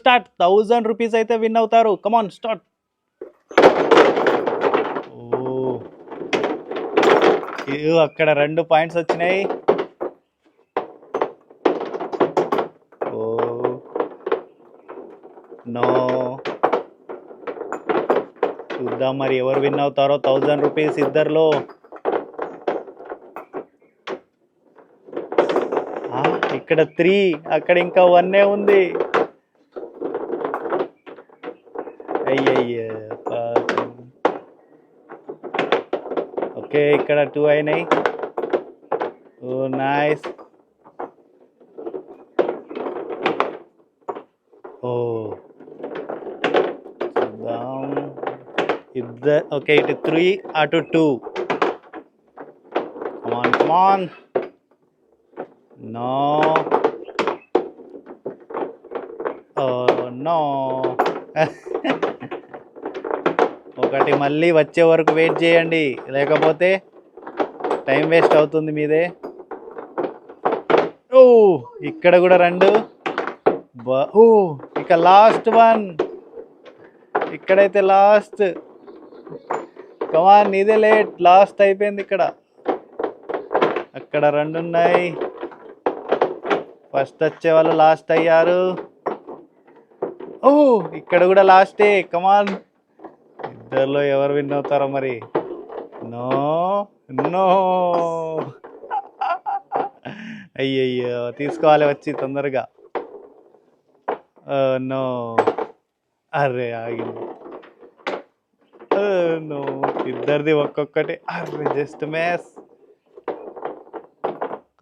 Start. Thousand rupees అయితే win అవుతారు. Come on start oh. అక్కడ రెండు పాయింట్స్ వచ్చినాయి. ఓ. నో. చూద్దాం మరి ఎవరు విన్ అవుతారో. థౌజండ్ రూపీస్ ఇద్దరిలో. ఇక్కడ త్రీ అక్కడ ఇంకా వన్నే ఉంది. ఓకే ఇక్కడ టూ అయినాయి ఓ నైస్ ఓ చూద్దాం ఇద్దరు ఓకే ఇటు త్రీ అటు two come on come on no oh no ఒకటి మళ్ళీ వచ్చే వరకు వెయిట్ చేయండి. లేకపోతే టైం వేస్ట్ అవుతుంది మీదే. ఓ ఇక్కడ కూడా రెండు. ఓ ఇక లాస్ట్ వన్ ఇక్కడైతే లాస్ట్ కమాన్ ఇదే లేట్ లాస్ట్ అయిపోయింది ఇక్కడ. అక్కడ రెండు ఉన్నాయి. ఫస్ట్ వచ్చే వాళ్ళు లాస్ట్ అయ్యారు. ఓ ఇక్కడ కూడా లాస్టే కమాన్ ఇద్దరిలో ఎవరు విన్ అవుతారో మరి? No no. అయ్యయ్యో తీసుకోవాలి వచ్చి తొందరగా. నో. అరే ఆగింది. నో. ఇద్దరిది ఒక్కొక్కటి. అరే జస్ట్ మ్యాస్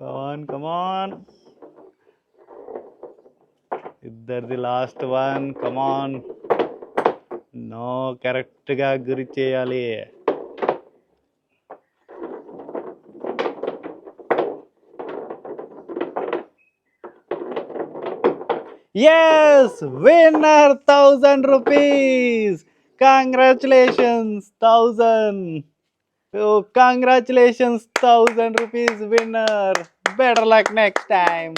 కమాన్ కమాన్ ఇద్దరిది లాస్ట్ వన్ కమాన్ నో కరెక్ట్గా గురి చేయాలి yes winner thousand rupees congratulations thousand Oh, congratulations, thousand rupees winner. Better luck next time.